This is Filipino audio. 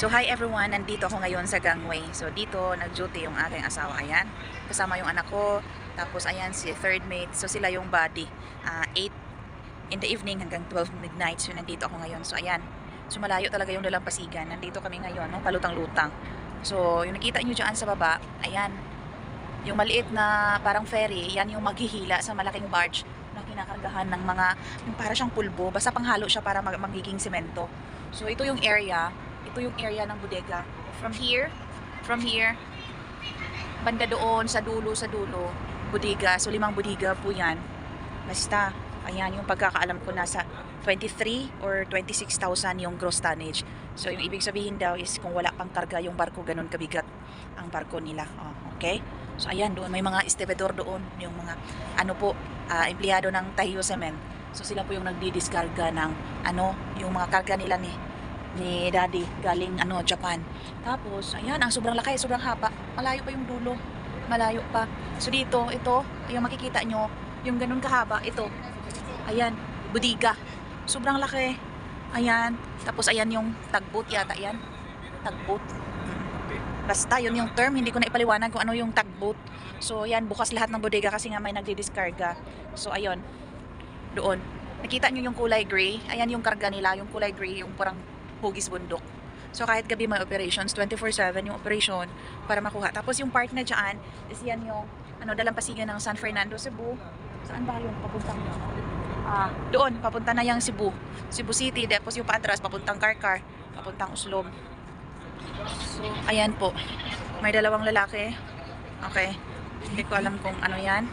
So hi everyone, nandito ako ngayon sa gangway. So dito nag-duty yung aking asawa, ayan. Kasama yung anak ko, tapos ayan si third mate. So sila yung body. Ah, 8 in the evening hanggang 12 midnight. So nandito ako ngayon. So ayan, so malayo talaga yung dalampasigan. Nandito kami ngayon, no? palutang-lutang. So yung nakita nyo dyan sa baba, ayan, yung maliit na parang ferry, yan yung maghihila sa malaking barge na kinakargahan ng mga, yung para siyang pulbo, basta panghalo siya para mag magiging semento. So ito yung area, ito yung area ng bodega. From here, from here, banda doon sa dulo sa dulo, bodega. So limang bodega po yan. Basta, ayan yung pagkakaalam ko nasa 23 or 26,000 yung gross tonnage. So yung ibig sabihin daw is kung wala pang karga yung barko, ganun kabigat ang barko nila. Oh, okay? So ayan, doon may mga estibador doon, yung mga ano po, ah, empleyado ng Tahiyo Cement. So sila po yung nagdidiskarga ng ano, yung mga karga nila ni ni Daddy galing ano Japan. Tapos ayan, ang sobrang laki, sobrang haba. Malayo pa yung dulo. Malayo pa. So dito, ito, yung makikita nyo, yung ganun kahaba, ito. Ayan, budiga. Sobrang laki. Ayan. Tapos ayan yung tagboat yata yan. Tagboat. Basta yun yung term, hindi ko na ipaliwanag kung ano yung tugboat. So yan, bukas lahat ng bodega kasi nga may nagdi-discarga. So ayun, doon. Nakita nyo yung kulay gray? Ayan yung karga nila, yung kulay gray, yung parang hugis bundok. So kahit gabi may operations, 24-7 yung operation para makuha. Tapos yung part na dyan, is yan yung ano, dalampasigan ng San Fernando, Cebu. Saan ba yung papuntang Ah, doon, papunta na yung Cebu. Cebu City, tapos yung paatras, papuntang Karkar, papuntang Uslom. So, ayan po. May dalawang lalaki. Okay. Hindi ko alam kung ano yan.